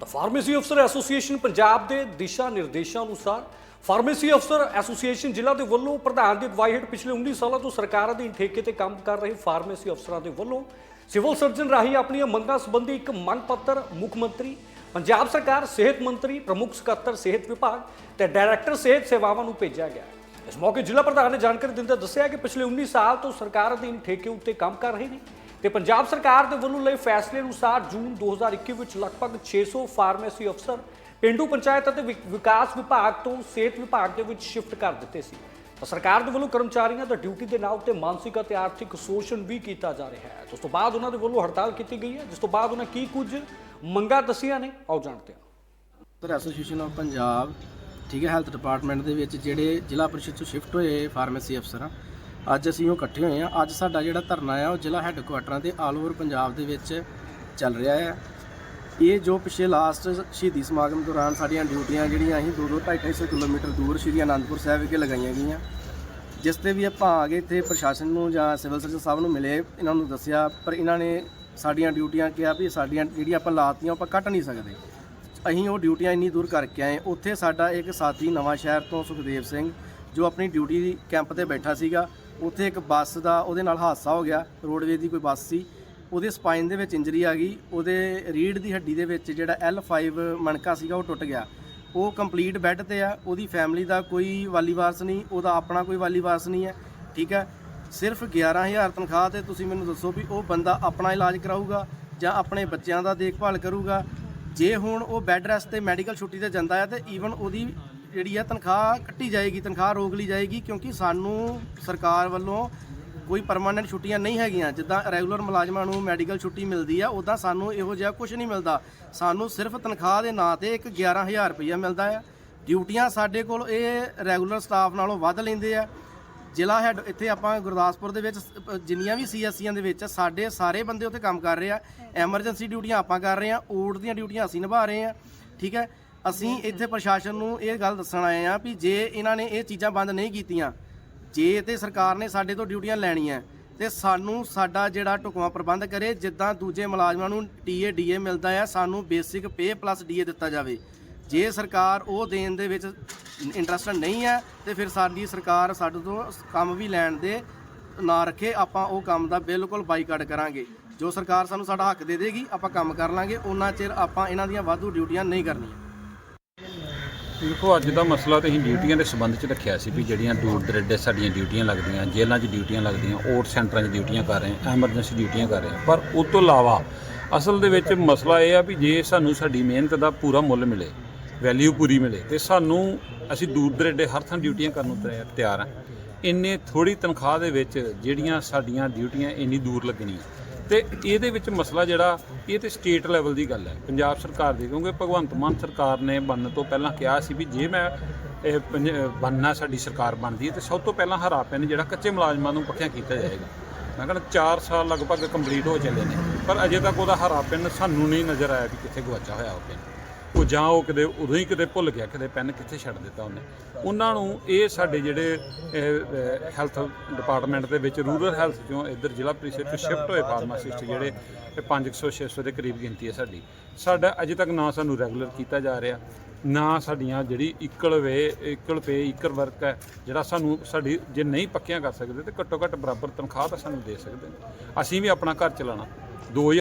ਤਾਂ ਫਾਰਮੇਸੀ ਅਫਸਰ ਐਸੋਸੀਏਸ਼ਨ ਪੰਜਾਬ ਦੇ ਦਿਸ਼ਾ ਨਿਰਦੇਸ਼ਾਂ ਅਨੁਸਾਰ ਫਾਰਮੇਸੀ ਅਫਸਰ ਐਸੋਸੀਏਸ਼ਨ ਜ਼ਿਲ੍ਹਾ ਦੇ ਵੱਲੋਂ ਪ੍ਰਧਾਨ ਦੀ ਅਗਵਾਈ ਹੇਠ ਪਿਛਲੇ 19 ਸਾਲਾਂ ਤੋਂ ਸਰਕਾਰ ਅਧੀਨ ਠੇਕੇ ਤੇ ਕੰਮ ਕਰ ਰਹੇ ਫਾਰਮੇਸੀ ਅਫਸਰਾਂ ਦੇ ਵੱਲੋਂ ਸਿਵਲ ਸਰਜਨ ਰਾਹੀਂ ਆਪਣੀਆਂ ਮੰਗਾਂ ਸੰਬੰਧੀ ਇੱਕ ਮੰਗ ਪੱਤਰ ਮੁੱਖ ਮੰਤਰੀ, ਪੰਜਾਬ ਸਰਕਾਰ, ਸਿਹਤ ਮੰਤਰੀ, ਪ੍ਰਮੁੱਖ ਸਕੱਤਰ, ਸਿਹਤ ਵਿਭਾਗ ਤੇ ਡਾਇਰੈਕਟਰ ਸਿਹਤ ਸੇਵਾਵਾਂ ਨੂੰ ਭੇਜਿਆ ਗਿਆ। ਇਸ ਮੌਕੇ ਜ਼ਿਲ੍ਹਾ ਪ੍ਰਧਾਨ ਨੇ ਜਾਣਕਾਰੀ ਦਿੰਦੇ ਦੱਸਿਆ ਕਿ ਪਿਛਲੇ 19 ਸਾਲ ਤੋਂ ਸਰਕਾਰ ਅਧੀਨ ਠੇਕੇ ਉੱਤੇ ਕੰਮ ਕਰ ਰਹੇ ਨੇ। ਤੇ ਪੰਜਾਬ ਸਰਕਾਰ ਦੇ ਵੱਲੋਂ ਲਏ ਫੈਸਲੇ ਅਨੁਸਾਰ ਜੂਨ 2021 ਵਿੱਚ ਲਗਭਗ 600 ਫਾਰਮੇਸੀ ਅਫਸਰ ਪਿੰਡੂ ਪੰਚਾਇਤ ਅਤੇ ਵਿਕਾਸ ਵਿਭਾਗ ਤੋਂ ਸਿਹਤ ਵਿਭਾਗ ਦੇ ਵਿੱਚ ਸ਼ਿਫਟ ਕਰ ਦਿੱਤੇ ਸੀ। ਸਰਕਾਰ ਦੇ ਵੱਲੋਂ ਕਰਮਚਾਰੀਆਂ ਦਾ ਡਿਊਟੀ ਦੇ ਨਾਂ ਉੱਤੇ ਮਾਨਸਿਕ ਅਤੇ ਆਰਥਿਕ ਸ਼ੋਸ਼ਣ ਵੀ ਕੀਤਾ ਜਾ ਰਿਹਾ ਹੈ। ਉਸ ਤੋਂ ਬਾਅਦ ਉਹਨਾਂ ਦੇ ਵੱਲੋਂ ਹੜਤਾਲ ਕੀਤੀ ਗਈ ਹੈ, ਜਿਸ ਤੋਂ ਬਾਅਦ ਉਹਨਾਂ ਕੀ ਕੁਝ ਮੰਗਾਂ ਦੱਸੀਆਂ ਨੇ, ਆਓ ਜਾਣਦੇ ਹਾਂ। ਸਰ ਐਸੋਸੀਏਸ਼ਨ ਆਫ ਪੰਜਾਬ ਠੀਕ ਹੈ ਹੈਲਥ ਡਿਪਾਰਟਮੈਂਟ ਦੇ ਵਿੱਚ ਜਿਹੜੇ ਜ਼ਿਲ੍ਹਾ ਪਰਿਸ਼ਦ ਤੋਂ ਸ਼ਿਫਟ ਹੋਏ ਫਾਰਮੇਸੀ ਅਫਸਰ ਆ ਅੱਜ ਅਸੀਂ ਉਹ ਇਕੱਠੇ ਹੋਏ ਆ ਅੱਜ ਸਾਡਾ ਜਿਹੜਾ ਧਰਨਾ ਆ, ਉਹ ਜ਼ਿਲ੍ਹਾ ਹੈੱਡਕੁਆਟਰਾਂ ਤੇ ਆਲ ਓਵਰ ਪੰਜਾਬ ਦੇ ਵਿੱਚ ਚੱਲ ਰਿਹਾ ਹੈ ਇਹ ਜੋ ਪਿਛਲੇ ਲਾਸਟ ਸ਼ਹੀਦੀ ਸਮਾਗਮ ਦੌਰਾਨ ਸਾਡੀਆਂ ਡਿਊਟੀਆਂ ਜਿਹੜੀਆਂ ਅਸੀਂ 2-2 250 ਕਿਲੋਮੀਟਰ ਦੂਰ ਸ਼੍ਰੀ ਅਨੰਦਪੁਰ ਸਾਹਿਬ ਵਿਖੇ ਲਗਾਈਆਂ ਗਈਆਂ। ਜਿਸ ਤੇ ਵੀ ਆਪਾਂ ਆ ਗਏ ਇੱਥੇ ਪ੍ਰਸ਼ਾਸਨ ਨੂੰ ਜਾਂ ਸਿਵਲ ਸਰਜਨ ਸਾਹਿਬ ਨੂੰ ਮਿਲੇ, ਇਹਨਾਂ ਨੂੰ ਦੱਸਿਆ, ਪਰ ਇਹਨਾਂ ਨੇ ਸਾਡੀਆਂ ਡਿਊਟੀਆਂ ਕਿਹਾ ਵੀ ਸਾਡੀਆਂ ਜਿਹੜੀਆਂ ਆਪਾਂ ਲਾਤੀਆਂ ਆਪਾਂ ਕੱਟ ਨਹੀਂ ਸਕਦੇ। ਅਸੀਂ ਉਹ ਡਿਊਟੀਆਂ ਇੰਨੀ ਦੂਰ ਕਰਕੇ ਆਏ। ਉੱਥੇ ਸਾਡਾ ਇੱਕ ਸਾਥੀ ਨਵਾਂ ਸ਼ਹਿਰ ਤੋਂ ਸੁਖਦੇਵ ਸਿੰਘ, ਜੋ ਆਪਣੀ ਡਿਊਟੀ ਕੈਂਪ ਤੇ ਬੈਠਾ ਸੀਗਾ ਉੱਥੇ ਇੱਕ ਬੱਸ ਦਾ ਉਹਦੇ ਨਾਲ ਹਾਦਸਾ ਹੋ ਗਿਆ, ਰੋਡਵੇਜ਼ ਦੀ ਕੋਈ ਬੱਸ ਸੀ। ਉਹਦੇ ਸਪਾਈਨ ਦੇ ਵਿੱਚ ਇੰਜਰੀ ਆ ਗਈ। ਉਹਦੇ ਰੀੜ ਦੀ ਹੱਡੀ ਦੇ ਵਿੱਚ ਜਿਹੜਾ L5 ਮਣਕਾ ਸੀਗਾ ਉਹ ਟੁੱਟ ਗਿਆ। ਉਹ ਕੰਪਲੀਟ ਬੈੱਡ ਤੇ ਆ। ਉਹਦੀ ਫੈਮਿਲੀ ਦਾ ਕੋਈ ਵਾਲੀ ਵਾਰਸ ਨਹੀਂ, ਉਹਦਾ ਆਪਣਾ ਕੋਈ ਵਾਲੀ ਵਾਰਸ ਨਹੀਂ ਹੈ, ਠੀਕ ਹੈ? ਸਿਰਫ 11000 ਤਨਖਾਹ ਤੇ ਤੁਸੀਂ ਮੈਨੂੰ ਦੱਸੋ ਵੀ ਉਹ ਬੰਦਾ ਆਪਣਾ ਇਲਾਜ ਕਰਾਊਗਾ ਜਾਂ ਆਪਣੇ ਬੱਚਿਆਂ ਦਾ ਦੇਖਭਾਲ ਕਰੂਗਾ? ਜੇ ਹੁਣ ਉਹ ਬੈੱਡ ਰੈਸਟ ਤੇ ਮੈਡੀਕਲ ਛੁੱਟੀ ਤੇ ਜਾਂਦਾ ਹੈ ਤੇ ਈਵਨ ਉਹਦੀ ਜਿਹੜੀ ਹੈ ਤਨਖਾਹ ਕੱਟੀ ਜਾਏਗੀ, ਤਨਖਾਹ ਰੋਕ ਲਈ ਜਾਏਗੀ ਕਿਉਂਕਿ ਸਾਨੂੰ ਸਰਕਾਰ ਵੱਲੋਂ ਕੋਈ ਪਰਮਾਨੈਂਟ ਛੁੱਟੀਆਂ ਨਹੀਂ ਹੈਗੀਆਂ। ਜਿੱਦਾਂ ਰੈਗੂਲਰ ਮੁਲਾਜ਼ਮਾਂ ਨੂੰ ਮੈਡੀਕਲ ਛੁੱਟੀ ਮਿਲਦੀ ਆ ਉਦਾਂ ਸਾਨੂੰ ਇਹੋ ਜਿਹਾ ਕੁਝ ਨਹੀਂ ਮਿਲਦਾ। ਸਾਨੂੰ ਸਿਰਫ ਤਨਖਾਹ ਦੇ ਨਾਂ ਤੇ ਇੱਕ 11000 ਰੁਪਈਆ ਮਿਲਦਾ ਆ। ਡਿਊਟੀਆਂ ਸਾਡੇ ਕੋਲ ਇਹ ਰੈਗੂਲਰ ਸਟਾਫ ਨਾਲੋਂ ਵੱਧ ਲੈਂਦੇ ਆ। ਜ਼ਿਲ੍ਹਾ ਹੈਡ ਇੱਥੇ ਆਪਾਂ ਗੁਰਦਾਸਪੁਰ ਦੇ ਵਿੱਚ, ਜਿੰਨੀਆਂ ਵੀ ਸੀਐਸਸੀਆਂ ਦੇ ਵਿੱਚ ਸਾਡੇ ਸਾਰੇ ਬੰਦੇ ਉੱਥੇ ਕੰਮ ਕਰ ਰਹੇ ਆ। ਐਮਰਜੈਂਸੀ ਡਿਊਟੀਆਂ ਆਪਾਂ ਕਰ ਰਹੇ ਆ। ਓਟ ਦੀਆਂ ਡਿਊਟੀਆਂ ਅਸੀਂ ਨਿਭਾ ਰਹੇ ਆ। ਠੀਕ ਹੈ? ਅਸੀਂ ਇੱਥੇ ਪ੍ਰਸ਼ਾਸਨ ਨੂੰ ਇਹ ਗੱਲ ਦੱਸਣ ਆਏ ਆ ਵੀ ਜੇ ਇਹਨਾਂ ਨੇ ਇਹ ਚੀਜ਼ਾਂ ਬੰਦ ਨਹੀਂ ਕੀਤੀਆਂ ਜੇ ਤੇ ਸਰਕਾਰ ਨੇ ਸਾਡੇ ਤੋਂ ਡਿਊਟੀਆਂ ਲੈਣੀਆਂ ਤੇ ਸਾਨੂੰ ਸਾਡਾ ਜਿਹੜਾ ਢੁਕਵਾਂ ਪ੍ਰਬੰਧ ਕਰੇ ਜਿੱਦਾਂ ਦੂਜੇ ਮੁਲਾਜ਼ਮਾਂ ਨੂੰ ਟੀਏ ਡੀਏ ਮਿਲਦਾ ਆ ਸਾਨੂੰ ਬੇਸਿਕ ਪੇ ਪਲੱਸ ਡੀਏ ਦਿੱਤਾ ਜਾਵੇ। ਜੇ ਸਰਕਾਰ ਉਹ ਦੇਣ ਦੇ ਵਿੱਚ ਇੰਟਰਸਟਡ ਨਹੀਂ ਹੈ ਤੇ ਫਿਰ ਸਾਡੀ ਸਰਕਾਰ ਸਾਡੇ ਤੋਂ ਕੰਮ ਵੀ ਲੈਣ ਦੇ ਨਾ ਰੱਖੇ ਆਪਾਂ ਉਹ ਕੰਮ ਦਾ ਬਿਲਕੁਲ ਬਾਈਕਾਟ ਕਰਾਂਗੇ। ਜੋ ਸਰਕਾਰ ਸਾਨੂੰ ਸਾਡਾ ਹੱਕ ਦੇ ਦੇਗੀ ਆਪਾਂ ਕੰਮ ਕਰ ਲਾਂਗੇ ਉਹਨਾਂ ਚਿਰ ਆਪਾਂ ਇਹਨਾਂ ਦੀਆਂ ਵਾਧੂ ਡਿਊਟੀਆਂ ਨਹੀਂ ਕਰਨੀਆਂ। ਦੇਖੋ, ਅੱਜ ਦਾ ਮਸਲਾ ਤੇ ਅਸੀਂ ਡਿਊਟੀਆਂ ਦੇ ਸੰਬੰਧ 'ਚ ਰੱਖਿਆ ਸੀ ਵੀ ਜਿਹੜੀਆਂ ਦੂਰ ਦਰੇਡੇ ਸਾਡੀਆਂ ਡਿਊਟੀਆਂ ਲੱਗਦੀਆਂ, ਜੇਲ੍ਹਾਂ 'ਚ ਡਿਊਟੀਆਂ ਲੱਗਦੀਆਂ, ਓਟ ਸੈਂਟਰਾਂ 'ਚ ਡਿਊਟੀਆਂ ਕਰ ਰਹੇ ਹਾਂ, ਐਮਰਜੈਂਸੀ ਡਿਊਟੀਆਂ ਕਰ ਰਹੇ ਹਾਂ। ਪਰ ਉਸ ਤੋਂ ਇਲਾਵਾ ਅਸਲ ਦੇ ਵਿੱਚ ਮਸਲਾ ਇਹ ਆ ਵੀ ਜੇ ਸਾਨੂੰ ਸਾਡੀ ਮਿਹਨਤ ਦਾ ਪੂਰਾ ਮੁੱਲ ਮਿਲੇ ਵੈਲਿਊ ਪੂਰੀ ਮਿਲੇ, ਤੇ ਸਾਨੂੰ ਅਸੀਂ ਦੂਰ ਦਰੇਡੇ ਹਰ ਥਾਂ ਡਿਊਟੀਆਂ ਕਰਨ ਨੂੰ ਤਿਆ- ਤਿਆਰ ਹਾਂ। ਇੰਨੇ ਥੋੜੀ ਤਨਖਾਹ ਦੇ ਵਿੱਚ ਜਿਹੜੀਆਂ ਸਾਡੀਆਂ ਡਿਊਟੀਆਂ ਇੰਨੀ ਦੂਰ ਲੱਗਣੀਆਂ ਤੇ ਇਹਦੇ ਵਿੱਚ ਮਸਲਾ ਜਿਹੜਾ, ਇਹ ਤੇ ਸਟੇਟ ਲੈਵਲ ਦੀ ਗੱਲ ਹੈ, ਪੰਜਾਬ ਸਰਕਾਰ ਦੀ, ਕਿਉਂਕਿ ਭਗਵੰਤ ਮਾਨ ਸਰਕਾਰ ਨੇ ਬਣਨ ਤੋਂ ਪਹਿਲਾਂ ਕਿਹਾ ਸੀ ਵੀ ਜੇ ਮੈਂ, ਇਹ ਪੰਜ- ਬਣਨਾ ਸਾਡੀ ਸਰਕਾਰ ਬਣਦੀ ਹੈ, ਤੇ ਸਭ ਤੋਂ ਪਹਿਲਾਂ ਹਰਾ ਪੈਨ ਜਿਹੜਾ ਕੱਚੇ ਮੁਲਾਜ਼ਮਾਂ ਨੂੰ ਪੱਕਿਆਂ ਕੀਤਾ ਜਾਏਗਾ। ਮੈਂ ਕਹਿੰਦਾ 4 ਸਾਲ ਲਗਭਗ ਕੰਪਲੀਟ ਹੋ ਚੱਲੇ ਨੇ, ਪਰ ਅਜੇ ਤੱਕ ਉਹਦਾ ਹਰਾ ਪੈਨ ਸਾਨੂੰ ਨਹੀਂ ਨਜ਼ਰ ਆਇਆ ਕਿ ਕਿੱਥੇ ਗਵਾਚਾ ਹੋਇਆ ਉਹ ਪੈਨ ਉਹ ਜਾਂ ਉਹ ਕਿਤੇ, ਉਦੋਂ ਹੀ ਕਿਤੇ ਭੁੱਲ ਗਿਆ, ਕਿਤੇ ਪੈਨ ਕਿੱਥੇ ਛੱਡ ਦਿੱਤਾ ਉਹਨੇ। ਉਹਨਾਂ ਨੂੰ ਇਹ ਸਾਡੇ ਜਿਹੜੇ ਹੈਲਥ ਡਿਪਾਰਟਮੈਂਟ ਦੇ ਵਿੱਚ ਰੂਰਲ ਹੈਲਥ ਚੋਂ ਇੱਧਰ ਜ਼ਿਲ੍ਹਾ ਪ੍ਰੀਸ਼ਦ ਤੋਂ ਸ਼ਿਫਟ ਹੋਏ ਫਾਰਮਾਸਿਸਟ ਜਿਹੜੇ, ਇਹ 500 600 ਦੇ ਕਰੀਬ ਗਿਣਤੀ ਹੈ ਸਾਡੀ। ਸਾਡਾ ਅਜੇ ਤੱਕ ਨਾ ਸਾਨੂੰ ਰੈਗੂਲਰ ਕੀਤਾ ਜਾ ਰਿਹਾ, ਨਾ ਸਾਡੀਆਂ ਜਿਹੜੀ ਇਕਲ ਵੇ ਇਕਲ ਪੇ ਇਕਰ ਵਰਕ ਹੈ, ਜਿਹੜਾ ਸਾਨੂੰ ਸਾਡੀ, ਜੇ ਨਹੀਂ ਪੱਕਿਆਂ ਕਰ ਸਕਦੇ ਤੇ ਘੱਟੋ ਘੱਟ ਬਰਾਬਰ ਤਨਖਾਹ ਤਾਂ ਸਾਨੂੰ ਦੇ ਸਕਦੇ ਨੇ। ਅਸੀਂ ਵੀ ਆਪਣਾ ਘਰ ਚਲਾਉਣਾ। 2000